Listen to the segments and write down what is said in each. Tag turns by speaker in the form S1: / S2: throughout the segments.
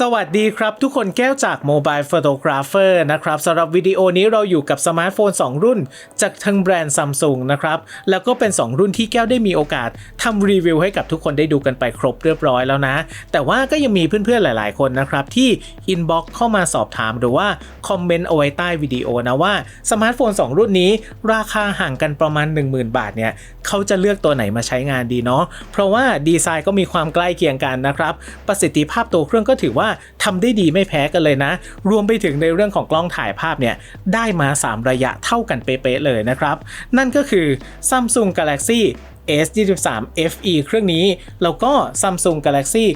S1: สวัสดีครับทุกคนแก้วจาก Mobile Photographer นะครับสำหรับวิดีโอนี้เราอยู่กับสมาร์ทโฟน 2 รุ่น จากทางแบรนด์ Samsung นะครับ แล้วก็เป็น 2 รุ่นที่แก้วได้มีโอกาสทำรีวิวให้กับทุกคนได้ดูกันไปครบเรียบร้อยแล้วนะ แต่ว่าก็ยังมีเพื่อนๆหลายๆคนนะครับ ที่ inbox เข้ามาสอบถามหรือว่าคอมเมนต์เอาไว้ใต้วิดีโอนะว่าสมาร์ทโฟน 2 รุ่นนี้ ราคาห่างกันประมาณ 10,000 บาทเนี่ยเขาจะเลือกตัวไหนมาใช้งานดีเนาะเพราะว่าดีไซน์ก็มีความใกล้เคียงกันนะครับประสิทธิภาพตัวเครื่องก็ถือว่าทำได้ดีไม่แพ้กันเลยนะ รวมไปถึงในเรื่องของกล้องถ่ายภาพเนี่ยได้มา 3 ระยะเท่ากันเป๊ะเลยนะครับ นั่นก็คือ Samsung Galaxy S23 FE เครื่องนี้ แล้วก็ Samsung Galaxy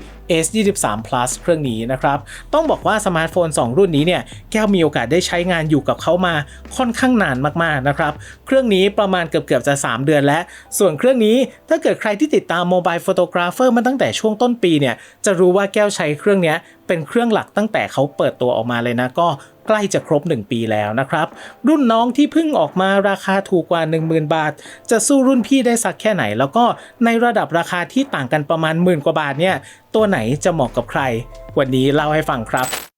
S1: S23 Plus เครื่องนี้นะครับ ต้องบอกว่าสมาร์ทโฟน 2 รุ่นนี้เนี่ย แก้วมีโอกาสได้ใช้งานอยู่กับเขามาค่อนข้างนานมากๆนะครับ เครื่องนี้ประมาณเกือบๆจะ 3 เดือนแล้ว ส่วนเครื่องนี้ถ้าเกิดใครที่ติดตาม Mobile Photographer มาตั้งแต่ช่วงต้นปีเนี่ย จะรู้ว่าแก้วใช้เครื่องนี้เป็นเครื่องหลักตั้งแต่เขาเปิดตัวออกมาเลยนะก็ ใกล้จะครบ 1 ปีแล้วนะครับ รุ่นน้องที่เพิ่งออกมาราคาถูกกว่า 10,000 บาท จะสู้รุ่นพี่ได้สักแค่ไหน แล้วก็ในระดับราคาที่ต่างกันประมาณหมื่นกว่าบาทเนี่ยตัวไหนจะเหมาะกับใคร วันนี้เล่าให้ฟังครับ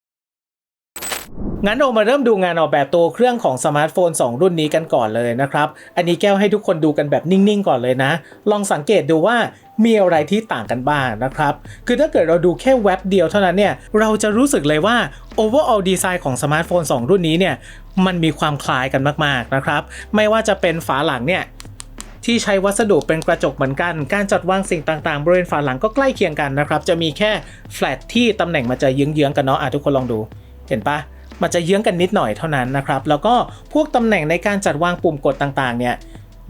S1: งั้นเรามาเริ่มดูงานออกแบบตัวเครื่องของสมาร์ทโฟน 2 รุ่นนี้กันก่อนเลยนะครับ อันนี้แก้วให้ทุกคนดูกันแบบนิ่งๆ ก่อนเลยนะ ลองสังเกตดูว่ามีอะไรที่ต่างกันบ้างนะครับ คือถ้าเกิดเราดูแค่เว็บเดียวเท่านั้นเนี่ย เราจะรู้สึกเลยว่า overall design ของสมาร์ทโฟน 2 รุ่นนี้เนี่ย มันมีความคล้ายกันมากๆ นะครับ ไม่ว่าจะเป็นฝาหลังเนี่ยที่ใช้วัสดุเป็นกระจกเหมือนกัน การจัดวางสิ่งต่างๆ บริเวณฝาหลังก็ใกล้เคียงกันนะครับ จะมีแค่แฟลตที่ตำแหน่งมันจะเยื้องๆกันเนาะ อะทุกคนลองดู เห็นปะ มันจะเยื้องกันนิดหน่อยเท่านั้นนะครับ แล้วก็พวกตำแหน่งในการจัดวางปุ่มกดต่างๆ เนี่ย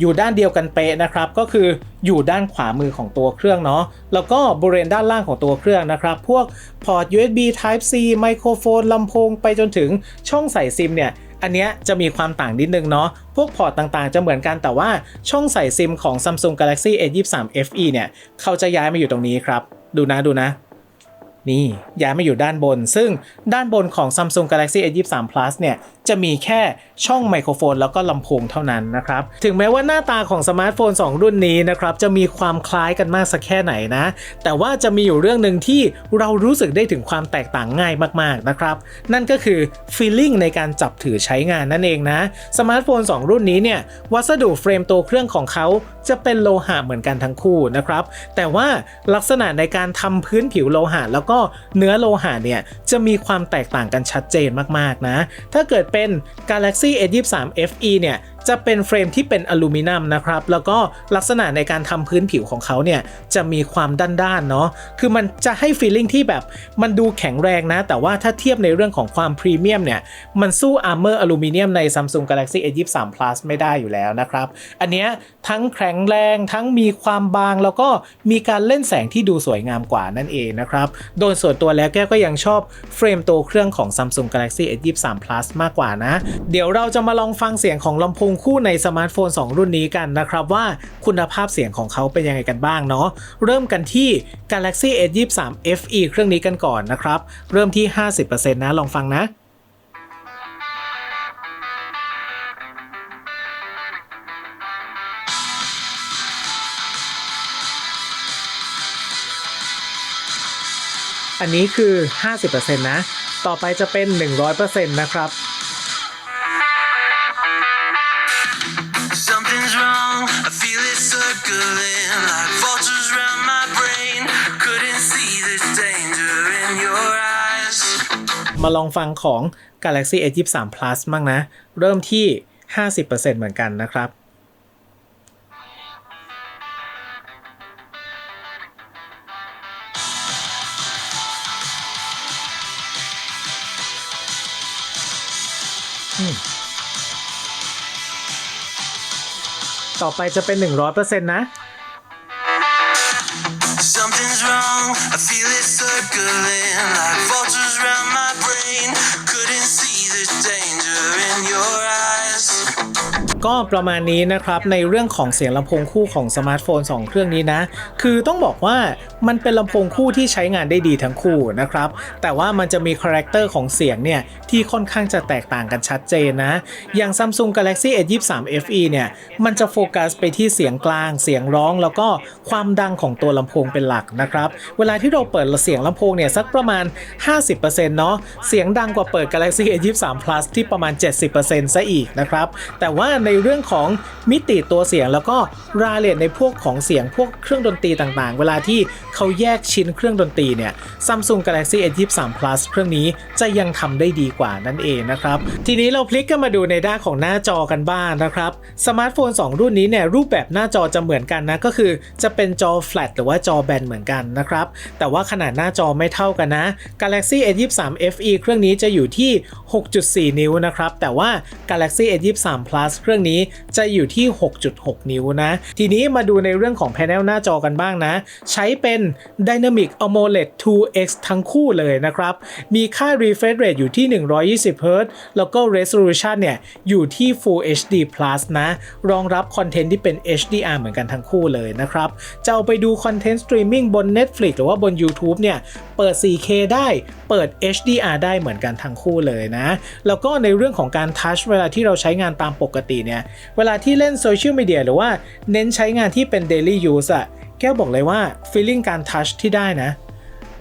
S1: อยู่ด้านเดียวกันเป๊ะนะครับ ก็คืออยู่ด้านขวามือของตัวเครื่องเนาะแล้วก็บริเวณด้านล่างของตัวเครื่องนะครับ พวกพอร์ต USB Type C ไมโครโฟนลำโพงไปจนถึงช่องใส่ซิมเนี่ยอันเนี้ยจะมีความต่างนิดนึงเนาะ พวกพอร์ตต่างๆ จะเหมือนกันแต่ว่าช่องใส่ซิมของ Samsung Galaxy S23 FE เนี่ย เขาจะย้ายมาอยู่ตรงนี้ครับ ดูนะดูนะ นี่ย้ายมาอยู่ด้านบน ซึ่งด้านบนของ Samsung Galaxy S23 Plus เนี่ยจะมีแค่ช่องไมโครโฟนแล้วก็ลำโพงเท่านั้นนะครับ ถึงแม้ว่าหน้าตาของสมาร์ทโฟน 2 รุ่นนี้นะครับจะมีความคล้ายกันมากสักแค่ไหนนะ แต่ว่าจะมีอยู่เรื่องหนึ่งที่เรารู้สึกได้ถึงความแตกต่างง่ายมากๆนะครับ นั่นก็คือ feeling ในการจับถือใช้งานนั่นเองนะสมาร์ทโฟน 2 รุ่นนี้เนี่ยวัสดุเฟรมตัวเครื่องของเขาจะเป็นโลหะเหมือนกันทั้งคู่นะครับแต่ว่าลักษณะในการทำพื้นผิวโลหะแล้วก็เนื้อโลหะเนี่ยจะมีความแตกต่างกันชัดเจนมากๆนะ ถ้าเกิดเป็น Galaxy S23 FE เนี่ย จะเป็นเฟรมที่เป็นอลูมิเนียมนะครับ แล้วก็ลักษณะในการทำพื้นผิวของเขาเนี่ยจะมีความด้านๆเนาะคือมันจะให้ฟีลลิ่งที่แบบมันดูแข็งแรงนะ แต่ว่าถ้าเทียบในเรื่องของความพรีเมียมเนี่ยมันสู้อาร์เมอร์อลูมิเนียมใน Samsung Galaxy S23 Plus ไม่ได้อยู่แล้วนะครับ อันเนี้ยทั้งแข็งแรงทั้งมีความบางแล้วก็มีการเล่นแสงที่ดูสวยงามกว่านั่นเองนะครับโดยส่วนตัวแล้วแก้ก็ยังชอบเฟรมตัวเครื่องของ Samsung Galaxy S23 Plus มากกว่านะ เดี๋ยวเราจะมาลองฟังเสียงของลำโพงคู่ในสมาร์ทโฟน 2 รุ่นนี้กันนะครับว่าคุณภาพเสียงของเขาเป็นยังไงกันบ้างเนาะเริ่มกันที่ Galaxy S23 FE เครื่องนี้กันก่อนนะครับ เริ่มที่ 50%นะลองฟังนะอันนี้คือ 50%นะ ต่อไปจะเป็น 100%นะครับ มาลองฟังของ Galaxy S23 Plus มั่งนะ เริ่มที่ 50%เหมือนกันนะครับต่อไปจะเป็น 100%นะ ประมาณนี้นะครับในเรื่องของเสียงลำโพงคู่ของสมาร์ทโฟน 2 เครื่องนี้นะ คือต้องบอกว่ามันเป็นลำโพงคู่ที่ใช้งานได้ดีทั้งคู่นะครับ แต่ว่ามันจะมีคาแรคเตอร์ของเสียงเนี่ยที่ค่อนข้างจะแตกต่างกันชัดเจนนะ อย่าง Samsung Galaxy S23 FE เนี่ยมันจะโฟกัสไปที่เสียงกลาง เสียงร้อง แล้วก็ความดังของตัวลำโพงเป็นหลักนะครับ เวลาที่เราเปิดเสียงลำโพงเนี่ยสักประมาณ 50%เนาะ เสียงดังกว่าเปิด Galaxy S23 Plus ที่ประมาณ 70%ซะอีกนะครับ แต่ว่าในเรื่องของมิติตัวเสียงแล้วก็รายละเอียดในพวกของเสียงพวกเครื่องดนตรีต่างๆ เวลาที่ เขาแยกชิ้นเครื่องดนตรีเนี่ย Samsung Galaxy S23 Plus เครื่องนี้จะยังทำได้ดีกว่านั่นเองนะครับ ทีนี้เราพลิกกันมาดูในด้านของหน้าจอกันบ้างนะครับ สมาร์ทโฟน 2 รุ่นนี้เนี่ยรูปแบบหน้าจอจะเหมือนกันนะ ก็คือจะเป็นจอ flat หรือว่าจอแบนเหมือนกันนะครับ แต่ว่าขนาดหน้าจอไม่เท่ากันนะ Galaxy S23 FE เครื่องนี้จะอยู่ที่ 6.4 นิ้วนะครับ แต่ว่า Galaxy S23 Plus เครื่องนี้จะอยู่ที่ 6.6 นิ้วนะ ทีนี้มาดูในเรื่องของแผงหน้าจอกันบ้างนะ ใช้เป็น Dynamic AMOLED 2X ทั้งคู่เลยนะครับ มีค่า refresh rate อยู่ที่ 120 Hz แล้วก็ resolution เนี่ย อยู่ที่ Full HD Plus นะ รองรับคอนเทนต์ที่เป็น HDR เหมือนกันทั้งคู่เลยนะครับ จะเอาไปดูคอนเทนต์สตรีมมิ่งบน Netflix หรือว่าบน YouTube เนี่ย เปิด 4K ได้ เปิด HDR ได้เหมือนกันทั้งคู่เลยนะ แล้วก็ในเรื่องของการทัชเวลาที่เราใช้งานตามปกติเนี่ย เวลาที่เล่นโซเชียลมีเดียหรือว่าเน้นใช้งานที่เป็น daily use อะ แก้วบอกเลยว่า feeling การทัชที่ได้นะ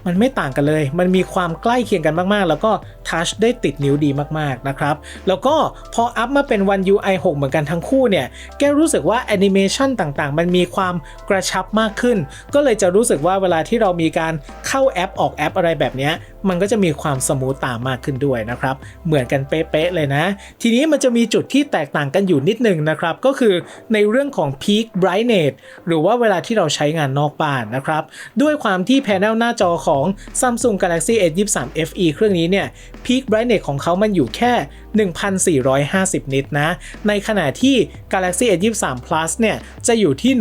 S1: มันไม่ต่างกันเลย มันมีความใกล้เคียงกันมากๆ แล้วก็ ทัชได้ติดนิ้วดีมากๆนะครับ แล้วก็พออัพมาเป็น One UI 6 เหมือนกันทั้งคู่เนี่ยแกรู้สึกว่าแอนิเมชันต่างๆ มันมีความกระชับมากขึ้น ก็เลยจะรู้สึกว่าเวลาที่เรามีการเข้าแอปออกแอปอะไรแบบนี้มันก็จะมีความสมูทตามมากขึ้นด้วยนะครับ เหมือนกันเป๊ะๆเลยนะ ทีนี้มันจะมีจุดที่แตกต่างกันอยู่นิดหนึ่งนะครับ ก็คือในเรื่องของ Peak Brightness หรือว่าเวลาที่เราใช้งานนอกบ้านนะครับ ด้วยความที่แผงหน้าจอของ Samsung Galaxy S23 FE เครื่องนี้เนี่ย พีคไบรท์เน s ของเขามันอยู่แค่ 1,450 นิตนะ ในขณะที่ Galaxy S23 Plus เนี่ยจะอยู่ที่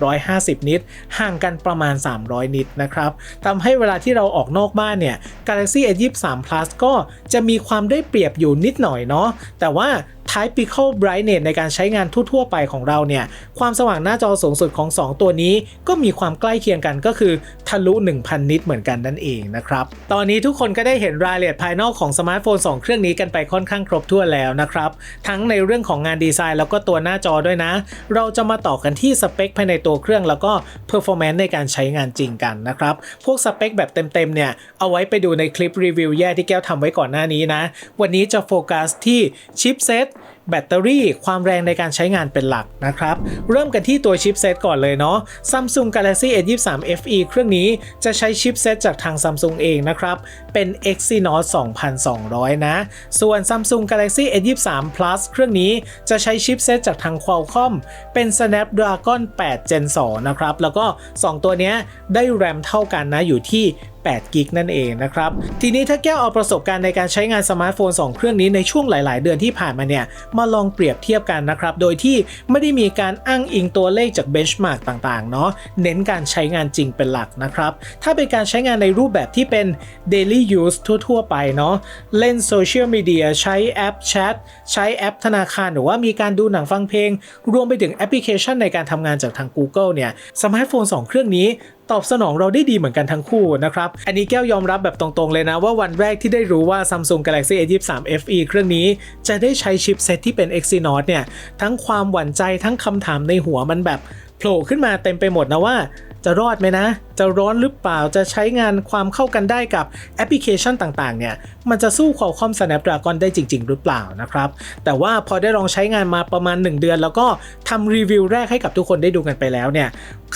S1: 1,750 นิต ห่างกันประมาณ 300 นิตนะครับทำให้เวลาที่เราออกนอกบ้านเนี่ย Galaxy S23 Plus ก็จะมีความได้เปรียบอยู่นิดหน่อยเนาะแต่ว่า Typical Brightness ในการใช้งานทั่วๆไปของเราเนี่ย ความสว่างหน้าจอสูงสุดของ 2 ตัวนี้ ก็มีความใกล้เคียงกันก็คือทะลุ 1,000 นิตเหมือนกันนั่นเองนะครับ ตอนนี้ทุกคนก็ได้เห็นรายละเอียดภายนอกของสมาร์ทโฟน 2 เครื่องนี้กันไปค่อนข้างครบถ้วนแล้วนะครับ ทั้งในเรื่องของงานดีไซน์แล้วก็ตัวหน้าจอด้วยนะ เราจะมาต่อกันที่สเปคภายในตัวเครื่องแล้วก็ Performance ในการใช้งานจริงกันนะครับ พวกสเปคแบบเต็มๆเนี่ย เอาไว้ไปดูในคลิปรีวิวแย่ที่แก้วทำไว้ก่อนหน้านี้นะ วันนี้จะโฟกัสที่ชิปเซต แบตเตอรี่ ความแรงในการใช้งานเป็นหลักนะครับ เริ่มกันที่ตัวชิปเซตก่อนเลยเนาะ Samsung Galaxy S23 FE เครื่องนี้จะใช้ชิปเซตจากทาง Samsung เองนะครับ เป็น Exynos 2200 นะ ส่วน Samsung Galaxy S23 Plus เครื่องนี้จะใช้ชิปเซตจากทาง Qualcomm เป็น Snapdragon 8 Gen 2 นะครับ แล้วก็ 2 ตัวนี้ได้แรมเท่ากันนะอยู่ที่ 8กิกนั่นเองนะครับ ทีนี้ถ้าแก้วเอาประสบการณ์ในการใช้งานสมาร์ทโฟน 2 เครื่องนี้ในช่วงหลาย ๆ เดือนที่ผ่านมาเนี่ยมาลองเปรียบเทียบกันนะครับ โดยที่ไม่ได้มีการอ้างอิงตัวเลขจากเบนช์มาร์กต่าง ๆ เนาะเน้นการใช้งานจริงเป็นหลักนะครับ ถ้าเป็นการใช้งานในรูปแบบที่เป็น daily use ทั่ว ๆ ไปเนาะเล่นโซเชียลมีเดียใช้แอปแชทใช้แอปธนาคารหรือว่ามีการดูหนังฟังเพลง รวมไปถึงแอปพลิเคชันในการทำงานจากทาง Google เนี่ยสมาร์ทโฟน 2 เครื่องนี้ ตอบสนองเราได้ดีเหมือนกันทั้งคู่นะครับ อันนี้แก้วยอมรับแบบตรงๆเลยนะว่าวันแรกที่ได้รู้ว่า Samsung Galaxy S23 FE เครื่องนี้ จะได้ใช้ชิปเซตที่เป็น Exynos เนี่ย ทั้งความหวั่นใจทั้งคำถามในหัวมันแบบโผล่ขึ้นมาเต็มไปหมดนะว่าจะรอดไหมนะ จะร้อนหรือเปล่า จะใช้งานความเข้ากันได้กับแอปพลิเคชันต่างๆ เนี่ย มันจะสู้ Qualcomm Snapdragon ได้จริง ๆ หรือเปล่านะครับ แต่ว่าพอได้ลองใช้งานมาประมาณ 1 เดือน แล้วก็ทำรีวิวแรกให้กับทุกคนได้ดูกันไปแล้วเนี่ย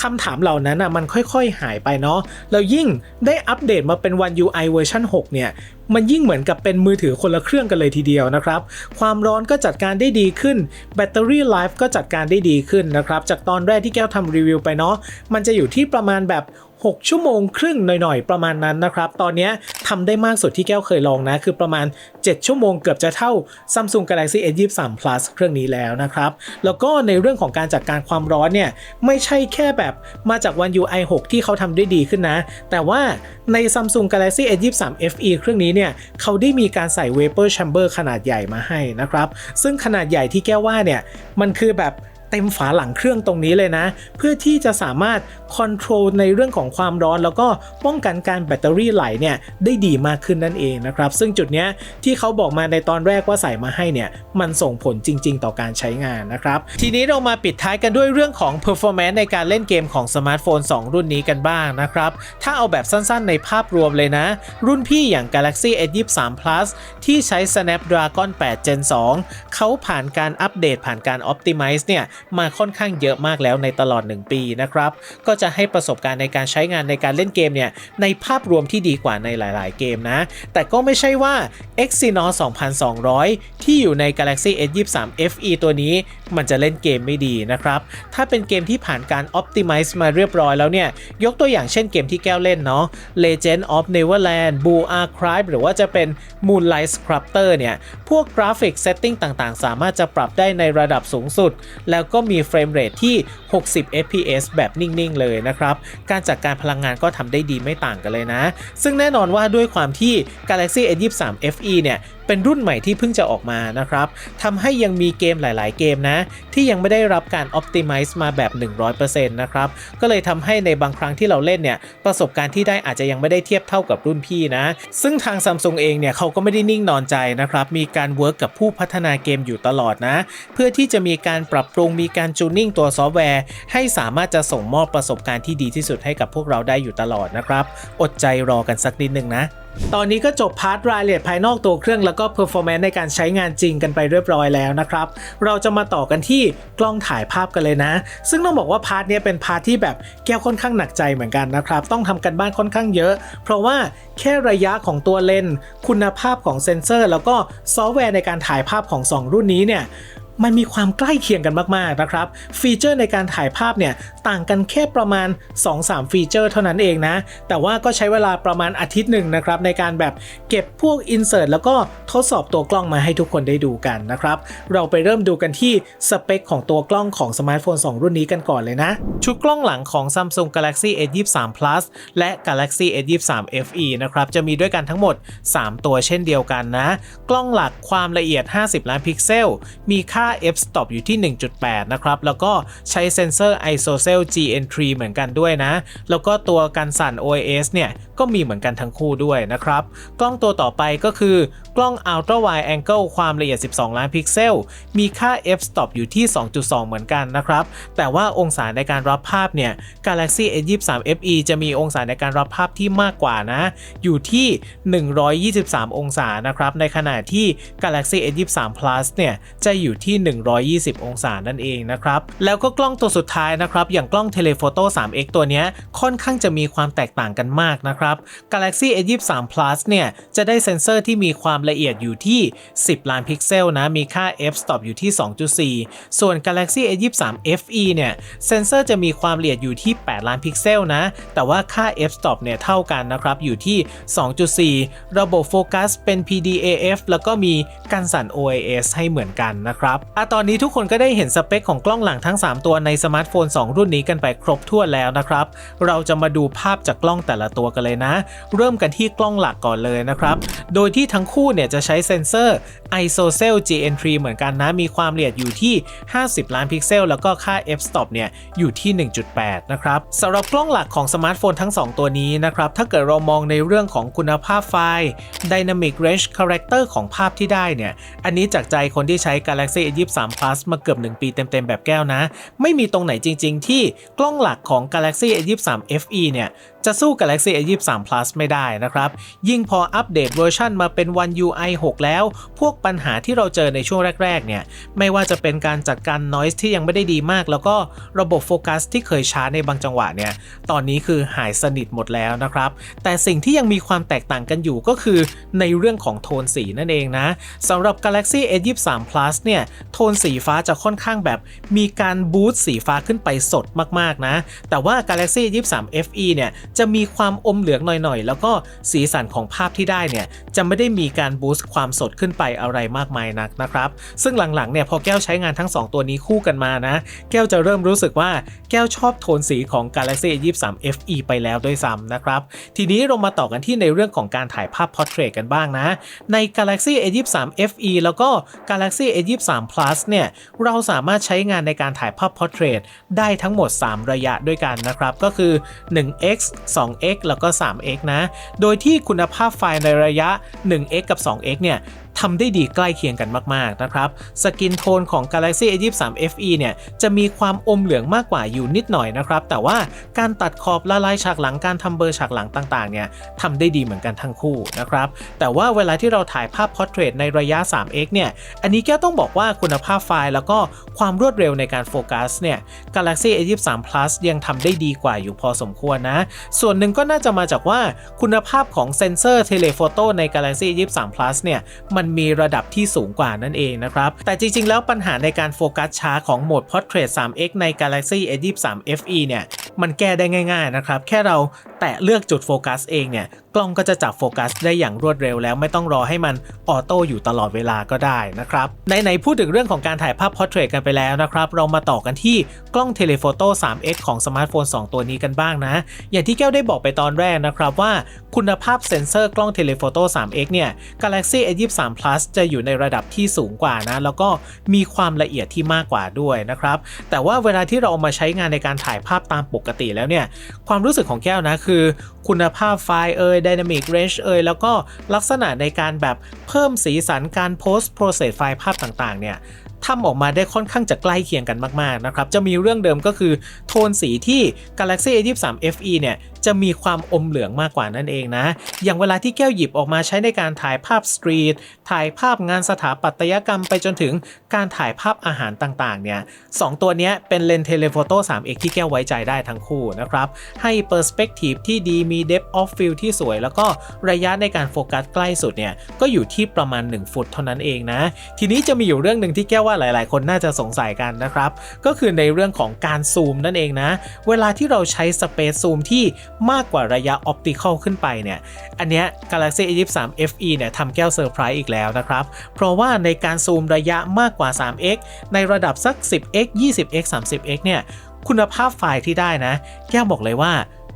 S1: คำถามเหล่านั้นอะมันค่อยๆหายไปเนาะแล้วยิ่งได้อัปเดตมาเป็น One UI เวอร์ชัน6เนี่ยมันยิ่งเหมือนกับเป็นมือถือคนละเครื่องกันเลยทีเดียวนะครับ ความร้อนก็จัดการได้ดีขึ้น แบตเตอรี่ไลฟ์ก็จัดการได้ดีขึ้นนะครับ จากตอนแรกที่แก้วทำรีวิวไปเนาะมันจะอยู่ที่ประมาณแบบ 6 ชั่วโมงครึ่งหน่อยๆ ประมาณนั้นนะครับ ตอนนี้ทำได้มากสุดที่แก้วเคยลองนะ คือประมาณ 7 ชั่วโมงเกือบจะเท่า Samsung Galaxy S23 Plus เครื่องนี้แล้วนะครับ แล้วก็ในเรื่องของการจัดการความร้อนเนี่ย ไม่ใช่แค่แบบมาจาก One UI 6 ที่เขาทำได้ดีขึ้นนะ แต่ว่าใน Samsung Galaxy S23 FE เครื่องนี้เนี่ย เขาได้มีการใส่ Vapor Chamber ขนาดใหญ่มาให้นะครับ ซึ่งขนาดใหญ่ที่แก้วว่าเนี่ย มันคือแบบ เต็มฝาหลังเครื่องตรงนี้เลยนะ เพื่อที่จะสามารถคอนโทรลในเรื่องของความร้อน แล้วก็ป้องกันการแบตเตอรี่ไหลเนี่ยได้ดีมากขึ้นนั่นเองนะครับซึ่งจุดเนี้ยที่เขาบอกมาในตอนแรกว่าใส่มาให้เนี่ยมันส่งผลจริง ๆ ต่อการใช้งานนะครับทีนี้เรามาปิดท้ายกันด้วยเรื่องของ performance ในการเล่นเกมของสมาร์ทโฟน 2 รุ่นนี้กันบ้างนะครับถ้าเอาแบบสั้นๆ ในภาพรวมเลยนะ รุ่นพี่อย่าง Galaxy S23 Plus ที่ใช้ Snapdragon 8 Gen 2 เขาผ่านการอัปเดตผ่านการ Optimize เนี่ยมาค่อนข้างเยอะมากแล้วในตลอด 1 ปีนะครับ ก็จะให้ประสบการณ์ในการใช้งานในการเล่นเกมเนี่ยในภาพรวมที่ดีกว่าในหลาย ๆ เกมนะ แต่ก็ไม่ใช่ว่า Exynos 2200 ที่อยู่ใน Galaxy S23 FE ตัวนี้ มันจะเล่นเกมไม่ดีนะครับ ถ้าเป็นเกมที่ผ่านการ Optimize มาเรียบร้อยแล้วเนี่ย ยกตัวอย่างเช่นเกมที่แก้วเล่นเนาะ Legend of Neverland Blue Archive หรือว่าจะเป็น Moonlight Sculptor เนี่ย พวกกราฟิกเซตติ้งต่าง ๆ สามารถจะปรับได้ในระดับสูงสุด แล้วก็มีเฟรมเรทที่ 60 fps แบบนิ่งๆ เลยนะครับ การจัดการพลังงานก็ทำได้ดีไม่ต่างกันเลยนะ ซึ่งแน่นอนว่าด้วยความที่ Galaxy S23 FE เนี่ย เป็นรุ่นใหม่ที่เพิ่งจะออกมานะครับทำให้ยังมีเกมหลายๆ เกมนะ ที่ยังไม่ได้รับการ Optimize มาแบบ 100%นะครับก็เลยทำให้ในบางครั้งที่เราเล่นเนี่ยประสบการณ์ที่ได้อาจจะยังไม่ได้เทียบเท่ากับรุ่นพี่นะ ซึ่งทาง Samsung เองเนี่ยเขาก็ไม่ได้นิ่งนอนใจนะครับมีการเวิร์กกับผู้พัฒนาเกมอยู่ตลอดนะ เพื่อที่จะมีการปรับปรุงมีการจูนนิ่งตัวซอฟต์แวร์ให้สามารถจะส่งมอบประสบการณ์ที่ดีที่สุดให้กับพวกเราได้อยู่ตลอดนะครับ อดใจรอกันสักนิดนึงนะ ตอนนี้ก็จบพาร์ทรายละเอียดภายนอกตัวเครื่องแล้วก็ performance ในการใช้งานจริงกันไปเรียบร้อยแล้วนะครับ เราจะมาต่อกันที่กล้องถ่ายภาพกันเลยนะ ซึ่งต้องบอกว่าพาร์ทนี้เป็นพาร์ทที่แบบแก้วค่อนข้างหนักใจเหมือนกันนะครับ ต้องทำกันบ้านค่อนข้างเยอะ เพราะว่าแค่ระยะของตัวเลนส์คุณภาพของเซนเซอร์ แล้วก็ซอฟต์แวร์ในการถ่ายภาพของ 2 รุ่นนี้เนี่ย มันมีความใกล้เคียงกันมากๆนะครับ ฟีเจอร์ในการถ่ายภาพเนี่ยต่างกันแค่ประมาณ 2-3 ฟีเจอร์เท่านั้นเองนะ แต่ว่าก็ใช้เวลาประมาณอาทิตย์หนึ่งนะครับในการแบบเก็บพวกอินเสิร์ตแล้วก็ทดสอบตัวกล้องมาให้ทุกคนได้ดูกันนะครับ เราไปเริ่มดูกันที่สเปคของตัวกล้องของสมาร์ทโฟน 2 รุ่นนี้กันก่อนเลยนะ ชุดกล้องหลังของ Samsung Galaxy S23 Plus และ Galaxy S23 FE นะครับจะมีด้วยกันทั้งหมด 3 ตัวเช่นเดียวกันนะ กล้องหลักความละเอียด 50 ล้านพิกเซล มีค่าา f-stop อยู่ที่ 1.8 นะครับ แล้วก็ใช้เซ็นเซอร์ ISOCELL GN3 เหมือนกันด้วยนะ แล้วก็ตัวกันสั่น OIS เนี่ยก็มีเหมือนกันทั้งคู่ด้วยนะครับ กล้องตัวต่อไปก็คือกล้อง Ultra Wide Angle ความละเอียด 12 ล้านพิกเซล มีค่า f-stop อยู่ที่ 2.2 เหมือนกันนะครับ แต่ว่าองศาในการรับภาพเนี่ย Galaxy S23 FE จะมีองศาในการรับภาพที่มากกว่านะ อยู่ที่ 123 องศานะครับ ในขณะที่ Galaxy S23 Plus เนี่ยจะอยู่ที่120 องศานั่นเองนะครับ แล้วก็กล้องตัวสุดท้ายนะครับ อย่างกล้อง Telephoto 3x ตัวนี้ค่อนข้างจะมีความแตกต่างกันมากนะครับ Galaxy S23 Plus เนี่ย จะได้เซ็นเซอร์ที่มีความละเอียดอยู่ที่ 10 ล้านพิกเซลนะ มีค่า f-stop อยู่ที่ 2.4 ส่วน Galaxy S23 FE เนี่ย เซ็นเซอร์จะมีความละเอียดอยู่ที่ 8 ล้านพิกเซลนะ แต่ว่าค่า f-stop เนี่ยเท่ากันนะครับ อยู่ที่ 2.4 ระบบโฟกัสเป็น PDAF แล้วก็มีกันสั่น OIS ให้เหมือนกันนะครับอะตอนนี้ทุกคนก็ได้เห็นสเปคของกล้องหลังทั้ง 3 ตัวในสมาร์ทโฟน 2 รุ่นนี้กันไปครบถ้วนแล้วนะครับ เราจะมาดูภาพจากกล้องแต่ละตัวกันเลยนะ เริ่มกันที่กล้องหลักก่อนเลยนะครับ โดยที่ทั้งคู่เนี่ยจะใช้เซ็นเซอร์ ISOCELL GN3 เหมือนกันนะ มีความละเอียดอยู่ที่ 50 ล้านพิกเซล แล้วก็ค่า f-stop เนี่ยอยู่ที่ 1.8 นะครับสำหรับกล้องหลักของสมาร์ทโฟนทั้ง 2 ตัวนี้นะครับ ถ้าเกิดเรามองในเรื่องของคุณภาพไฟล์ Dynamic Range Character ของภาพที่ได้เนี่ย อันนี้จากใจคนที่ใช้ Galaxy A23 Plus มาเกือบ 1 ปีเต็มๆ แบบแก้วนะ ไม่มีตรงไหนจริง ๆ ที่กล้องหลักของ Galaxy A23 FE เนี่ยจะสู้ Galaxy S23 Plus ไม่ได้นะครับ ยิ่งพออัปเดตเวอร์ชันมาเป็น One UI 6 แล้ว พวกปัญหาที่เราเจอในช่วงแรก ๆ เนี่ย ไม่ว่าจะเป็นการจัดการ noise ที่ยังไม่ได้ดีมาก แล้วก็ระบบโฟกัสที่เคยช้าในบางจังหวะเนี่ย ตอนนี้คือหายสนิทหมดแล้วนะครับ แต่สิ่งที่ยังมีความแตกต่างกันอยู่ก็คือในเรื่องของโทนสีนั่นเองนะสำหรับ Galaxy S23 Plus เนี่ย โทนสีฟ้าจะค่อนข้างแบบมีการบูตสีฟ้าขึ้นไปสดมากๆนะ แต่ว่า Galaxy S23 FE เนี่ยจะมีความอมเหลืองหน่อยๆ แล้วก็สีสันของภาพที่ได้เนี่ยจะไม่ได้มีการบูสต์ความสดขึ้นไปอะไรมากมายนักนะครับ ซึ่งหลังๆเนี่ยพอแก้วใช้งานทั้ง 2 ตัวนี้คู่กันมานะ แก้วจะเริ่มรู้สึกว่าแก้วชอบโทนสีของ Galaxy S23 FE ไปแล้วด้วยซ้ำนะครับ ทีนี้เรามาต่อกันที่ในเรื่องของการถ่ายภาพ Portrait กันบ้างนะ ใน Galaxy S23 FE แล้วก็ Galaxy S23 Plus เนี่ยเราสามารถใช้งานในการถ่ายภาพ Portrait ได้ทั้งหมด 3 ระยะด้วยกันนะครับ ก็คือ 1x 2x แล้วก็ 3x นะ โดยที่คุณภาพไฟล์ในระยะ 1x กับ 2x เนี่ย ทำได้ดีใกล้เคียงกันมากๆนะครับสกินโทนของ Galaxy S23 FE เนี่ยจะมีความอมเหลืองมากกว่าอยู่นิดหน่อยนะครับ แต่ว่าการตัดขอบละลายฉากหลังการทำเบอร์ฉากหลังต่างๆเนี่ยทำได้ดีเหมือนกันทั้งคู่นะครับแต่ว่าเวลาที่เราถ่ายภาพ Portrait ในระยะ 3x เนี่ยอันนี้แก้วต้องบอกว่าคุณภาพไฟล์แล้วก็ความรวดเร็วในการโฟกัสเนี่ย Galaxy S23 Plus ยังทำได้ดีกว่าอยู่พอสมควรนะ ส่วนหนึ่งก็น่าจะมาจากว่าคุณภาพของเซนเซอร์เทเลโฟโต้ใน Galaxy S23 Plus เนี่ยมันมันมีระดับที่สูงกว่านั่นเองนะครับ แต่จริงๆ แล้วปัญหาในการโฟกัสช้าของโหมด Portrait 3x ใน Galaxy S23 FE เนี่ย มันแก้ได้ง่าย ๆ นะครับ แค่เราแตะเลือกจุดโฟกัสเองเนี่ย กล้องก็จะจับโฟกัสได้อย่างรวดเร็วแล้วไม่ต้องรอให้มันออโต้อยู่ตลอดเวลาก็ได้นะครับ ไหนๆ พูดถึงเรื่องของการถ่ายภาพ Portrait กันไปแล้วนะครับ เรามาต่อกันที่กล้องเทเลโฟโต้ 3x ของสมาร์ทโฟน 2 ตัวนี้กันบ้างนะ อย่างที่แก้วได้บอกไปตอนแรกนะครับว่าคุณภาพเซ็นเซอร์กล้องเทเลโฟโต้ 3x เนี่ย Galaxy S23 Plus จะอยู่ในระดับที่สูงกว่านะ แล้วก็มีความละเอียดที่มากกว่าด้วยนะครับ แต่ว่าเวลาที่เราเอามาใช้งานในการถ่ายภาพตามปกติแล้วเนี่ย ความรู้สึกของแก้วนะคือ คุณภาพไฟล์เอ่ย Dynamic Range เอ่ย แล้วก็ลักษณะในการแบบเพิ่มสีสันการ post process ไฟล์ภาพต่างๆ เนี่ยทำออกมาได้ค่อนข้างจะใกล้เคียงกันมาก ๆ นะครับ จะมีเรื่องเดิมก็คือโทนสีที่ Galaxy A23 FE เนี่ยจะมีความอมเหลืองมากกว่านั่นเองนะ อย่างเวลาที่แก้วหยิบออกมาใช้ในการถ่ายภาพสตรีท ถ่ายภาพงานสถาปัตยกรรมไปจนถึงการถ่ายภาพอาหารต่างๆ เนี่ยสองตัวนี้เป็นเลนส์เทเลโฟโต้ 3x ที่แก้วไว้ใจได้ทั้งคู่นะครับ ให้เปอร์สเปกทีฟที่ดี มี depth of field ที่สวย แล้วก็ระยะในการโฟกัสใกล้สุดเนี่ย ก็อยู่ที่ประมาณ 1 ฟุตเท่านั้นเองนะ ทีนี้จะมีอยู่เรื่องหนึ่งที่แก้วว่าหลาย ๆ คนน่าจะสงสัยกันนะครับ ก็คือในเรื่องของการซูมนั่นเองนะ เวลาที่เราใช้สเปซซูมที่มากกว่าระยะออปติคอลขึ้นไปเนี่ย อันเนี้ย Galaxy A23 FE เนี่ยทำแก้วเซอร์ไพรส์อีกแล้วนะครับ เพราะว่าในการซูมระยะมากกว่า 3x ในระดับสัก 10x 20x 30x เนี่ย คุณภาพไฟล์ที่ได้นะ แก้วบอกเลยว่า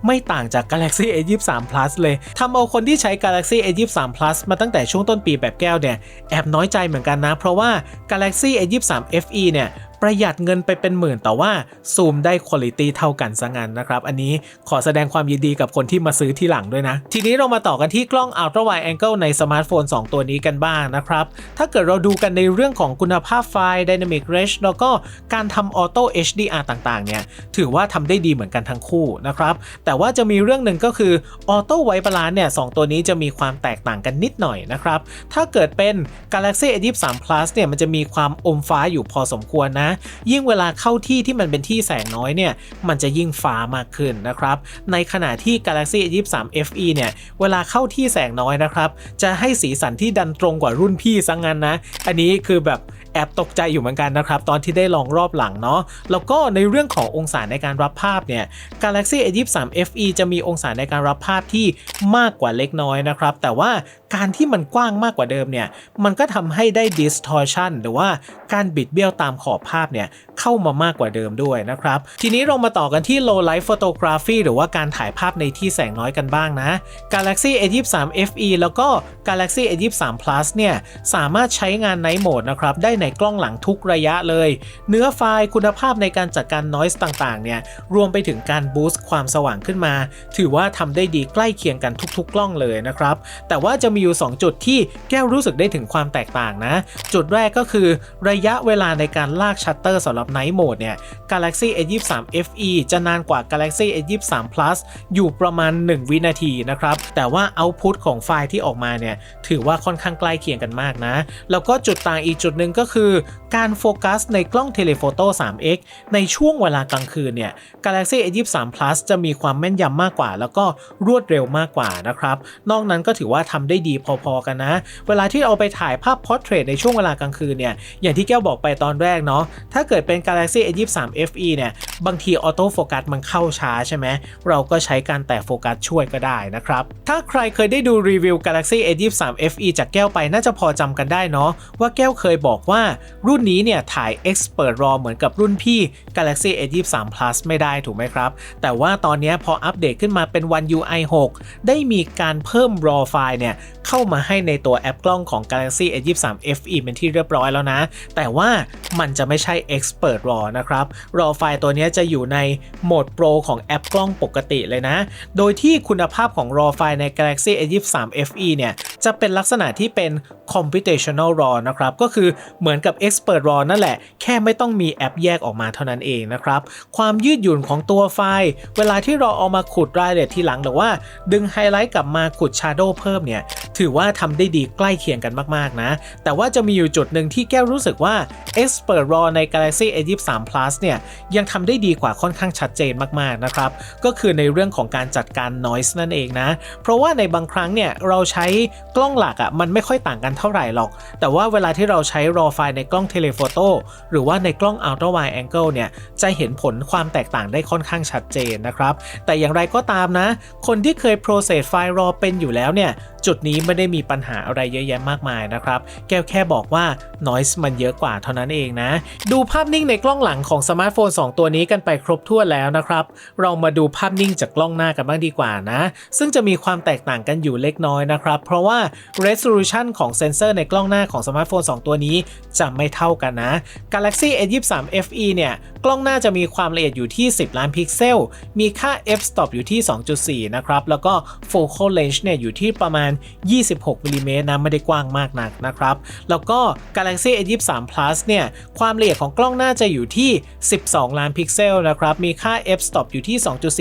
S1: ไม่ต่างจาก Galaxy A23 Plus เลยทำเอาคนที่ใช้ Galaxy A23 Plus มาตั้งแต่ช่วงต้นปีแบบแก้วเนี่ย แอบน้อยใจเหมือนกันนะ เพราะว่า Galaxy A23 FE เนี่ย ประหยัดเงินไปเป็นหมื่นแต่ว่าซูมได้คุณภาพเท่ากันซะงั้นนะครับ อันนี้ขอแสดงความยินดีกับคนที่มาซื้อที่หลังด้วยนะ ทีนี้เรามาต่อกันที่กล้อง Ultra Wide Angle ในสมาร์ทโฟน 2 ตัวนี้กันบ้างนะครับ ถ้าเกิดเราดูกันในเรื่องของคุณภาพไฟล์ Dynamic Range แล้วก็การทำ Auto HDR ต่างๆ เนี่ย ถือว่าทำได้ดีเหมือนกันทั้งคู่นะครับ แต่ว่าจะมีเรื่องหนึ่งก็คือ Auto White Balance เนี่ยสองตัวนี้จะมีความแตกต่างกันนิดหน่อยนะครับ ถ้าเกิดเป็น Galaxy A23 Plus เนี่ยมันจะมีความอมฟ้าอยู่พอสมควรนะยิ่งเวลาเข้าที่ที่มันเป็นที่แสงน้อยเนี่ยมันจะยิ่งฟ้ามากขึ้นนะครับ ในขณะที่ Galaxy A23 FE เนี่ยเวลาเข้าที่แสงน้อยนะครับ จะให้สีสันที่ดันตรงกว่ารุ่นพี่ซะงงั้นนะ อันนี้คือแบบ แอบตกใจอยู่เหมือนกันนะครับ ตอนที่ได้ลองรอบหลังเนาะแล้วก็ในเรื่องขององศาในการรับภาพเนี่ย Galaxy A23 FE จะมีองศาในการรับภาพที่มากกว่าเล็กน้อยนะครับ แต่ว่าการที่มันกว้างมากกว่าเดิมเนี่ย มันก็ทำให้ได้ distortion หรือว่าการบิดเบี้ยวตามขอบภาพเนี่ย เข้ามามากกว่าเดิมด้วยนะครับ ทีนี้เรามาต่อกันที่ low light photography หรือว่าการถ่ายภาพในที่แสงน้อยกันบ้างนะ Galaxy A23 FE แล้วก็ Galaxy A23 Plus เนี่ย สามารถใช้งาน Night Mode นะครับ ได้ในกล้องหลังทุกระยะเลย เนื้อไฟล์คุณภาพในการจัดการ noise ต่างๆ เนี่ย รวมไปถึงการบูสต์ความสว่างขึ้นมา ถือว่าทำได้ดีใกล้เคียงกันทุกๆ กล้องเลยนะครับ แต่ว่าจะมีอยู่ 2 จุดที่แก้วรู้สึกได้ถึงความแตกต่างนะ จุดแรกก็คือระยะเวลาในการลากชัตเตอร์สำหรับ Night Mode เนี่ย Galaxy S23 FE จะนานกว่า Galaxy S23 Plus อยู่ประมาณ 1 วินาทีนะครับ แต่ว่า output ของไฟล์ที่ออกมาเนี่ย ถือว่าค่อนข้างใกล้เคียงกันมากนะ แล้วก็จุดต่างอีกจุดหนึ่งก็คือการโฟกัสในกล้องเทเลโฟโต้ 3x ในช่วงเวลากลางคืนเนี่ย Galaxy S23 Plus จะมีความแม่นยำมากกว่า แล้วก็รวดเร็วมากกว่านะครับ นอกนั้นก็ถือว่าทำได้ดีพอๆกันนะ เวลาที่เอาไปถ่ายภาพ Portrait ในช่วงเวลากลางคืนเนี่ย อย่างที่แก้วบอกไปตอนแรกเนาะ ถ้าเกิดเป็น Galaxy S23 FE เนี่ย บางทีออโต้โฟกัสมันเข้าช้าใช่ไหม เราก็ใช้การแตะโฟกัสช่วยก็ได้นะครับ ถ้าใครเคยได้ดูรีวิว Galaxy S23 FE จากแก้วไปน่าจะพอจำกันได้เนาะว่าแก้วเคยบอกว่ารุ่นนี้เนี่ยถ่าย Expert RAW เหมือนกับรุ่นพี่ Galaxy S23 Plus ไม่ได้ถูกไหมครับ แต่ว่าตอนนี้พออัปเดตขึ้นมาเป็น One UI 6 ได้มีการเพิ่ม RAW ไฟล์เนี่ยเข้ามาให้ในตัวแอปกล้องของ Galaxy S23 FE เป็นที่เรียบร้อยแล้วนะ แต่ว่ามันจะไม่ใช่ Expert RAW นะครับ RAW ไฟล์ตัวนี้จะอยู่ในโหมด Pro ของแอปกล้องปกติเลยนะ โดยที่คุณภาพของ RAW ไฟล์ใน Galaxy S23 FE เนี่ยจะเป็นลักษณะที่เป็น computational RAW นะครับ ก็คือเหมือนือนกับ Expert RAW นั่นแหละ แค่ไม่ต้องมีแอปแยกออกมาเท่านั้นเองนะครับ ความยืดหยุ่นของตัวไฟล์ เวลาที่เราเอามาขุดรายละเอียดทีหลังหรือว่า ดึงไฮไลท์กลับมาขุด Shadow เพิ่มเนี่ยถือว่าทำได้ดีใกล้เคียงกันมากๆนะ แต่ว่าจะมีอยู่จุดหนึ่งที่แก้วรู้สึกว่า Expert RAW ใน Galaxy S23 Plus เนี่ยยังทำได้ดีกว่าค่อนข้างชัดเจนมากๆนะครับ ก็คือในเรื่องของการจัดการ noise นั่นเองนะ เพราะว่าในบางครั้งเนี่ยเราใช้กล้องหลักอะ่ะมันไม่ค่อยต่างกันเท่าไหร่หรอก แต่ว่าเวลาที่เราใช้ RAW ไฟล์ในกล้องเทเลโฟโต้หรือว่าในกล้อง Ultra Wide Angle เนี่ยจะเห็นผลความแตกต่างได้ค่อนข้างชัดเจนนะครับ แต่อย่างไรก็ตามนะ คนที่เคย process ไฟล์รอเป็นอยู่แล้วเนี่ย จุดนี้ไม่ได้มีปัญหาอะไรเยอะแยะมากมายนะครับ แก้วแค่บอกว่า noise มันเยอะกว่าเท่านั้นเองนะ ดูภาพนิ่งในกล้องหลังของสมาร์ทโฟน 2 ตัวนี้กันไปครบถ้วนแล้วนะครับ เรามาดูภาพนิ่งจากกล้องหน้ากันบ้างดีกว่านะ ซึ่งจะมีความแตกต่างกันอยู่เล็กน้อยนะครับ เพราะว่า resolution ของเซนเซอร์ในกล้องหน้าของสมาร์ทโฟน 2 ตัวนี้จะไม่เท่ากันนะ Galaxy S23 FE เนี่ยกล้องหน้าจะมีความละเอียดอยู่ที่ 10 ล้านพิกเซล มีค่า f-stop อยู่ที่ 2.4 นะครับ แล้วก็ focal range เนี่ยอยู่ที่ประมาณ26มิลลิเมตรนะไม่ได้กว้างมากนักนะครับ แล้วก็ Galaxy S23 Plus เนี่ยความละเอียดของกล้องหน้าจะอยู่ที่ 12 ล้านพิกเซลนะครับ มีค่า f-stop อยู่ที่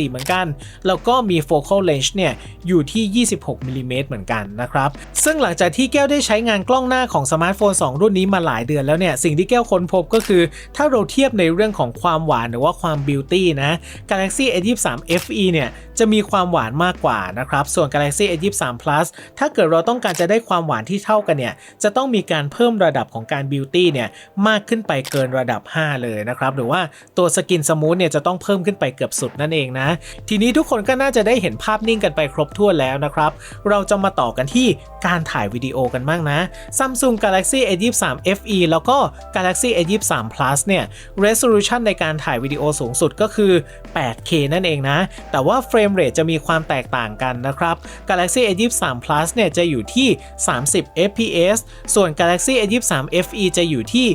S1: 2.4 เหมือนกัน แล้วก็มี focal range เนี่ยอยู่ที่ 26มิลลิเมตรเหมือนกันนะครับ ซึ่งหลังจากที่แก้วได้ใช้งานกล้องหน้าของสมาร์ทโฟน 2 รุ่นนี้มาหลายเดือนแล้วเนี่ยสิ่งที่แก้วค้นพบก็คือ ถ้าเราเทียบในเรื่องของความหวานหรือว่าความบิวตี้นะ Galaxy S23 FE เนี่ยจะมีความหวานมากกว่านะครับ ส่วน Galaxy S23 Plus ถ้าเกิดเราต้องการจะได้ความหวานที่เท่ากันเนี่ย จะต้องมีการเพิ่มระดับของการบิวตี้เนี่ยมากขึ้นไปเกินระดับ 5 เลยนะครับ หรือว่าตัวสกินสมูทเนี่ยจะต้องเพิ่มขึ้นไปเกือบสุดนั่นเองนะ ทีนี้ทุกคนก็น่าจะได้เห็นภาพนิ่งกันไปครบถ้วนแล้วนะครับ เราจะมาต่อกันที่การถ่ายวิดีโอกันบ้างนะ Samsung Galaxy S23 FE แล้วก็ Galaxy S23 Plus เนี่ย resolution ในการถ่ายวิดีโอสูงสุดก็คือ 8K นั่นเองนะ แต่ว่าเฟรมเรทจะมีความแตกต่างกันนะครับ Galaxy S23 Plus เนี่ยจะอยู่ที่ 30 fps ส่วน Galaxy A23 FE จะอยู่ที่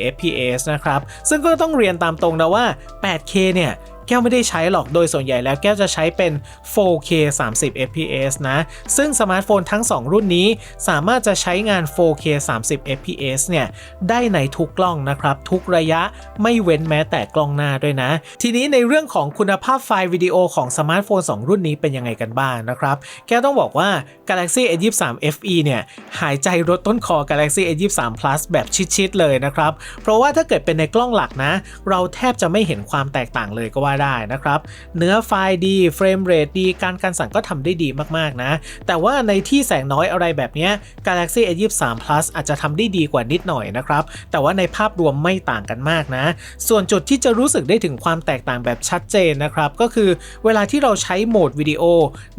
S1: 24 fps นะครับ ซึ่งก็ต้องเรียนตามตรงนะว่า 8K เนี่ย ก้วไม่ได้ใช้หรอกโดยส่วนใหญ่แล้วแก้วจะใช้เป็น 4K 30 fps นะ ซึ่งสมาร์ทโฟนทั้ง 2 รุ่นนี้สามารถจะใช้งาน 4K 30 fps เนี่ย ได้ในทุกกล้องนะครับ ทุกระยะไม่เว้นแม้แต่กล้องหน้าด้วยนะ ทีนี้ในเรื่องของคุณภาพไฟล์วิดีโอของสมาร์ทโฟน 2 รุ่นนี้เป็นยังไงกันบ้างนะครับ แก้วต้องบอกว่า Galaxy S23 FE เนี่ย หายใจรถต้นคอ Galaxy S23 Plus แบบชิดๆเลยนะครับ เพราะว่าถ้าเกิดเป็นในกล้องหลักนะ เราแทบจะไม่เห็นความแตกต่างเลยก็ว่าได้นะครับ เนื้อไฟล์ดีเฟรมเรทดีการการสั่นก็ทำได้ดีมากๆนะ แต่ว่าในที่แสงน้อยอะไรแบบนี้ Galaxy S23 Plus อาจจะทำได้ดีกว่านิดหน่อยนะครับ แต่ว่าในภาพรวมไม่ต่างกันมากนะ ส่วนจุดที่จะรู้สึกได้ถึงความแตกต่างแบบชัดเจนนะครับ ก็คือเวลาที่เราใช้โหมดวิดีโอ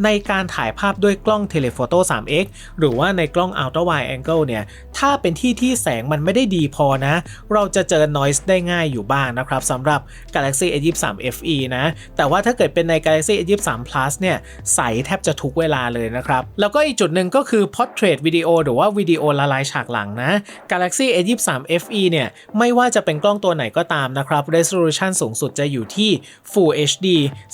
S1: ในการถ่ายภาพด้วยกล้องเทเลโฟโต้ 3x หรือว่าในกล้อง Ultra Wide Angle เนี่ย ถ้าเป็นที่ที่แสงมันไม่ได้ดีพอนะ เราจะเจอ noise ได้ง่ายอยู่บ้างนะครับสำหรับ Galaxy S23 FE FE นะ แต่ว่าถ้าเกิดเป็นใน Galaxy S23 Plus เนี่ย ใสแทบจะทุกเวลาเลยนะครับ แล้วก็อีกจุดหนึ่งก็คือ Portrait Video หรือว่าวิดีโอละลายฉากหลังนะ Galaxy S23 FE เนี่ย ไม่ว่าจะเป็นกล้องตัวไหนก็ตามนะครับ Resolution สูงสุดจะอยู่ที่ Full HD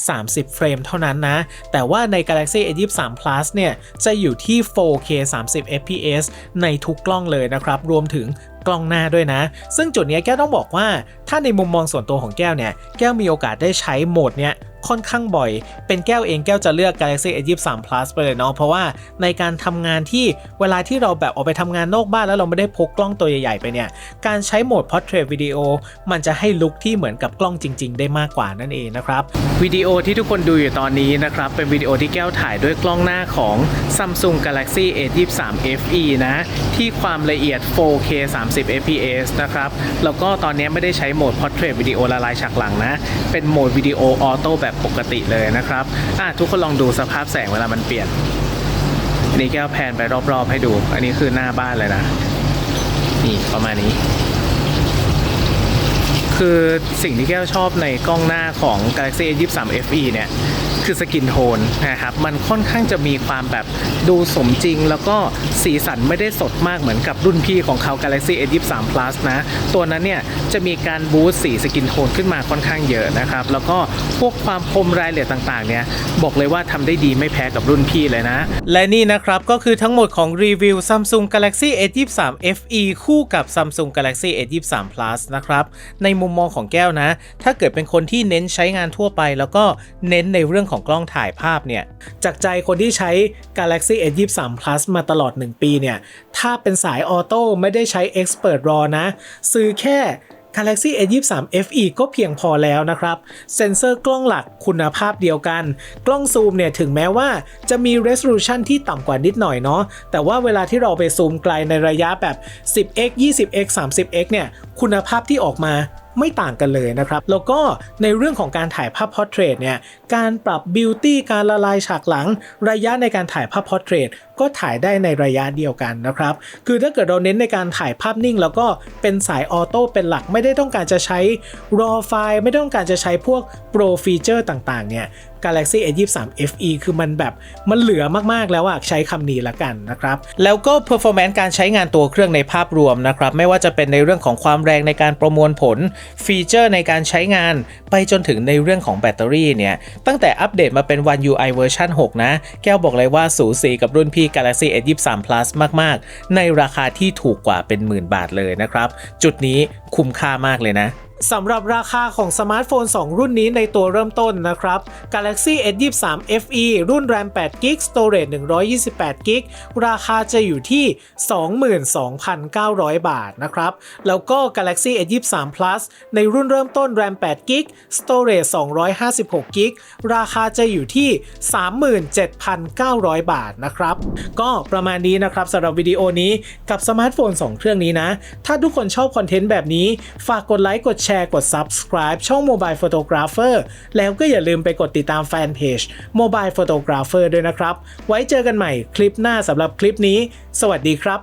S1: 30 เฟรมเท่านั้นนะ แต่ว่าใน Galaxy S23 Plus เนี่ย จะอยู่ที่ 4K 30 fps ในทุกกล้องเลยนะครับ รวมถึงกล้องหน้าด้วยนะ ซึ่งจุดนี้แก้วต้องบอกว่าถ้าในมุมมองส่วนตัวของแก้วเนี่ย แก้วมีโอกาสได้ใช้โหมดเนี้ย ค่อนข้างบ่อย เป็นแก้วเองแก้วจะเลือก Galaxy S23 Plus ไปเลยเนาะเพราะว่าในการทำงานที่เวลาที่เราแบบออกไปทำงานนอกบ้านแล้วเราไม่ได้พกกล้องตัวใหญ่ๆไปเนี่ย การใช้โหมด Portrait Video มันจะให้ลุคที่เหมือนกับกล้องจริง ๆ ได้มากกว่านั่นเองนะครับวิดีโอที่ทุกคนดูอยู่ตอนนี้นะครับเป็นวิดีโอที่แก้วถ่ายด้วยกล้องหน้าของ Samsung Galaxy A23 FE นะที่ความละเอียด 4K 30 fps นะครับแล้วก็ตอนนี้ไม่ได้ใช้โหมด Portrait Video ละลายฉากหลังนะเป็นโหมดวิดีโอออโต้แบบปกติเลยนะครับอะทุกคนลองดูสภาพแสงเวลามันเปลี่ยนอันนี้แก้วแพนไปรอบๆให้ดู อันนี้คือหน้าบ้านเลยนะ นี่ประมาณนี้ คือสิ่งที่แก้วชอบในกล้องหน้าของ Galaxy S23 FE เนี่ย คือสกินโทนนะครับมันค่อนข้างจะมีความแบบดูสมจริง แล้วก็สีสันไม่ได้สดมากเหมือนกับรุ่นพี่ของเขา Galaxy S23 Plus นะ ตัวนั้นเนี่ยจะมีการบูสต์สีสกินโทนขึ้นมาค่อนข้างเยอะนะครับ แล้วก็พวกความคมรายละเอียดต่างๆเนี่ยบอกเลยว่าทำได้ดีไม่แพ้กับรุ่นพี่เลยนะ และนี่นะครับก็คือทั้งหมดของรีวิว Samsung Galaxy S23 FE คู่กับ Samsung Galaxy S23 Plus นะครับในมุมมองของแก้วนะ ถ้าเกิดเป็นคนที่เน้นใช้งานทั่วไป แล้วก็เน้นในเรื่องของกล้องถ่ายภาพเนี่ย จากใจคนที่ใช้ Galaxy S23 Plus มาตลอด 1 ปีเนี่ย ถ้าเป็นสายออโต้ไม่ได้ใช้ Expert RAW นะ ซื้อแค่ Galaxy S23 FE ก็เพียงพอแล้วนะครับ เซ็นเซอร์กล้องหลักคุณภาพเดียวกัน กล้องซูมเนี่ยถึงแม้ว่าจะมี resolution ที่ต่ำกว่านิดหน่อยเนาะ แต่ว่าเวลาที่เราไปซูมไกลในระยะแบบ 10x 20x 30x เนี่ย คุณภาพที่ออกมา ไม่ต่างกันเลยนะครับแล้วก็ในเรื่องของการถ่ายภาพพอร์เทรตเนี่ยการปรับบิวตี้การละลายฉากหลังระยะในการถ่ายภาพพอร์เทรต ก็ถ่ายได้ในระยะเดียวกันนะครับ คือถ้าเกิดเราเน้นในการถ่ายภาพนิ่ง แล้วก็เป็นสายออโต้เป็นหลักไม่ได้ต้องการจะใช้ raw ไฟล์ไม่ต้องการจะใช้พวก pro feature ต่างๆ เนี่ย Galaxy S23 FE คือมันแบบมันเหลือมาก ๆ แล้วอะใช้คำนี้ละกันนะครับ แล้วก็ performance การใช้งานตัวเครื่องในภาพรวมนะครับ ไม่ว่าจะเป็นในเรื่องของความแรงในการประมวลผล ฟีเจอร์ในการใช้งาน ไปจนถึงในเรื่องของแบตเตอรี่เนี่ย ตั้งแต่อัปเดตมาเป็น One UI เวอร์ชัน6 นะ แก้วบอกเลยว่าสูสีกับรุ่นพี่ Galaxy S23 Plus มาก ๆ ในราคาที่ถูกกว่าเป็นหมื่นบาทเลยนะครับ จุดนี้คุ้มค่ามากเลยนะ สำหรับราคาของสมาร์ทโฟน 2 รุ่นนี้ในตัวเริ่มต้นนะครับ Galaxy S23 FE รุ่น RAM 8 g b Storage 128 g b ราคาจะอยู่ที่ 22,900 บาทนะครับ แล้วก็ Galaxy S23 Plus ในรุ่นเริ่มต้น RAM 8 g b Storage 256 g b ราคาจะอยู่ที่ 37,900 บาทนะครับ ก็ประมาณนี้นะครับสำหรับวิดีโอนี้กับสมาร์ทโฟน 2 เครื่องนี้นะ ถ้าทุกคนชอบคอนเทนต์แบบนี้ ฝากกดไลค์กดแชชร์ กด Subscribe ช่อง Mobile Photographer แล้วก็อย่าลืมไปกดติดตามแฟนเพจ Mobile Photographer ด้วยนะครับ ไว้เจอกันใหม่คลิปหน้าสำหรับคลิปนี้ สวัสดีครับ